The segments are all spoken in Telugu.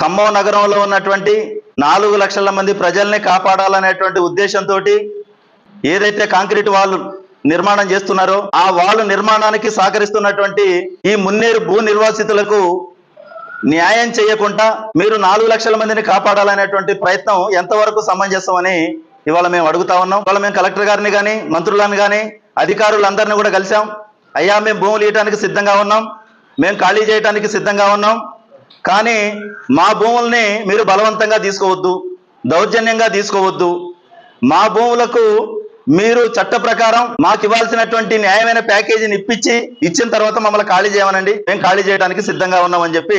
ఖమ్మం నగరంలో ఉన్నటువంటి నాలుగు లక్షల మంది ప్రజల్ని కాపాడాలనేటువంటి ఉద్దేశంతో ఏదైతే కాంక్రీట్ వాల్ నిర్మాణం చేస్తున్నారో ఆ వాల్ నిర్మాణానికి సహకరిస్తున్నటువంటి ఈ మున్నేరు భూ నిర్వాసితులకు న్యాయం చేయకుండా మీరు నాలుగు లక్షల మందిని కాపాడాలనేటువంటి ప్రయత్నం ఎంతవరకు సమంజసమని ఇవాళ మేము అడుగుతా ఉన్నాం. ఇవాళ మేము కలెక్టర్ గారిని కానీ మంత్రులను కానీ అధికారులందరినీ కూడా కలిసాం అయ్యా మేము భూములు ఇవ్వడానికి సిద్ధంగా ఉన్నాం. మేము ఖాళీ చేయడానికి సిద్ధంగా ఉన్నాం. కానీ మా భూముల్ని మీరు బలవంతంగా తీసుకోవద్దు దౌర్జన్యంగా తీసుకోవద్దు. మా భూములకు మీరు చట్ట ప్రకారం మాకు ఇవ్వాల్సినటువంటి న్యాయమైన ప్యాకేజీని ఇప్పించి ఇచ్చిన తర్వాత మమ్మల్ని ఖాళీ చేయమనండి. మేము ఖాళీ చేయడానికి సిద్ధంగా ఉన్నామని చెప్పి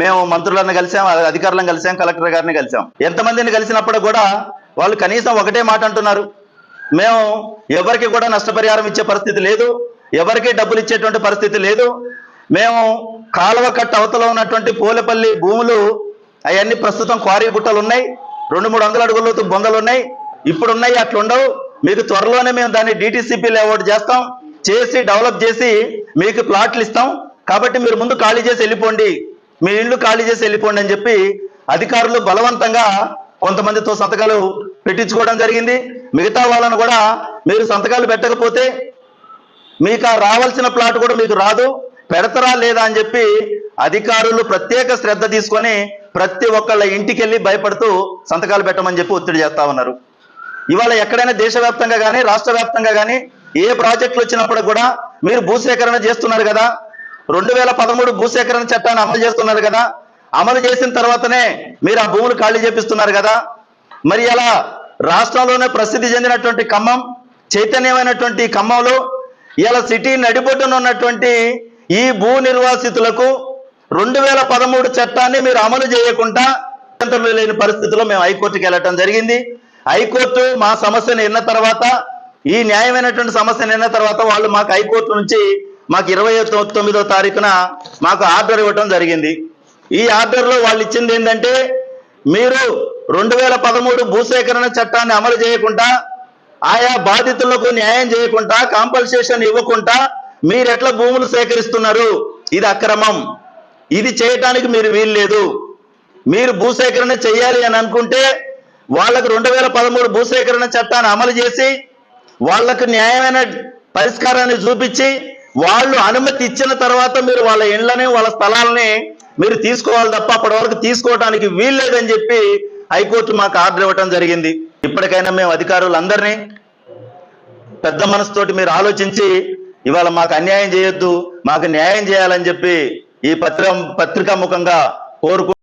మేము మంత్రులను కలిసాం అధికారులను కలిసాం కలెక్టర్ గారిని కలిసాం. ఎంతమందిని కలిసినప్పుడు కూడా వాళ్ళు కనీసం ఒకటే మాట అంటున్నారు. మేము ఎవరికి కూడా నష్టపరిహారం ఇచ్చే పరిస్థితి లేదు ఎవరికి డబ్బులు ఇచ్చేటువంటి పరిస్థితి లేదు మేము కాలువ కట్ట అవతల ఉన్నటువంటి పోలేపల్లి భూములు అవన్నీ ప్రస్తుతం క్వారీ గుట్టలు ఉన్నాయి. రెండు మూడు వందల అడుగుల బొంగలు బొందలు ఉన్నాయి. ఇప్పుడు ఉన్నాయి అట్లా ఉండవు మీకు త్వరలోనే మేము దాన్ని డిటీసీపీ లేఅవుట్ చేస్తాం. చేసి డెవలప్ చేసి మీకు ప్లాట్లు ఇస్తాం. కాబట్టి మీరు ముందు ఖాళీ చేసి వెళ్ళిపోండి. మీ ఇల్లు ఖాళీ చేసి వెళ్ళిపోండి అని చెప్పి అధికారులు బలవంతంగా కొంతమందితో సంతకాలు పెట్టించుకోవడం జరిగింది. మిగతా వాళ్ళను కూడా మీరు సంతకాలు పెట్టకపోతే మీకు రావాల్సిన ప్లాట్ కూడా మీకు రాదు. పెడతారా లేదా అని చెప్పి అధికారులు ప్రత్యేక శ్రద్ధ తీసుకొని ప్రతి ఒక్కళ్ళ ఇంటికి వెళ్ళి భయపడుతూ సంతకాలు పెట్టమని చెప్పి ఒత్తిడి చేస్తా ఉన్నారు. ఇవాళ ఎక్కడైనా దేశవ్యాప్తంగా కానీ రాష్ట్ర వ్యాప్తంగా కానీ ఏ ప్రాజెక్టులు వచ్చినప్పుడు కూడా మీరు భూసేకరణ చేస్తున్నారు కదా. రెండు వేల పదమూడు భూసేకరణ చట్టాన్ని అమలు చేస్తున్నారు కదా. అమలు చేసిన తర్వాతనే మీరు ఆ భూములు ఖాళీ చేపిస్తున్నారు కదా. మరి అలా రాష్ట్రంలోనే ప్రసిద్ధి చెందినటువంటి ఖమ్మం చైతన్యమైనటువంటి ఖమ్మంలో ఇలా సిటీ నడిబొడ్డున ఉన్నటువంటి ఈ భూ నిర్వాసితులకు రెండు వేల పదమూడు చట్టాన్ని మీరు అమలు చేయకుండా లేని పరిస్థితిలో మేము హైకోర్టుకి వెళ్ళటం జరిగింది. హైకోర్టు మా సమస్యను విన్న తర్వాత ఈ న్యాయమైనటువంటి సమస్యను విన్న తర్వాత వాళ్ళు మాకు హైకోర్టు నుంచి మాకు ఇరవై తొమ్మిదో తారీఖున మాకు ఆర్డర్ ఇవ్వటం జరిగింది. ఈ ఆర్డర్లో వాళ్ళు ఇచ్చింది ఏంటంటే మీరు రెండు వేల పదమూడు భూసేకరణ చట్టాన్ని అమలు చేయకుండా ఆయా బాధితులకు న్యాయం చేయకుండా కాంపల్సేషన్ ఇవ్వకుండా మీరు ఎట్లా భూములు సేకరిస్తున్నారు? ఇది అక్రమం. ఇది చేయటానికి మీరు వీల్లేదు. మీరు భూసేకరణ చేయాలి అని అనుకుంటే వాళ్ళకు రెండు వేల పదమూడు భూసేకరణ చట్టాన్ని అమలు చేసి వాళ్ళకు న్యాయమైన పరిష్కారాన్ని చూపించి వాళ్ళు అనుమతి ఇచ్చిన తర్వాత మీరు వాళ్ళ ఇండ్లని వాళ్ళ స్థలాలని మీరు తీసుకోవాలి తప్ప అప్పటి వరకు తీసుకోవడానికి వీల్లేదని చెప్పి హైకోర్టు మాకు ఆర్డర్ ఇవ్వటం జరిగింది. ఇప్పటికైనా మేము అధికారులందరినీ పెద్ద మనసుతోటి మీరు ఆలోచించి ఇవాళ మాకు అన్యాయం చేయొద్దు మాకు న్యాయం చేయాలని చెప్పి ఈ పత్రిక పత్రికా ముఖంగా కోరుకు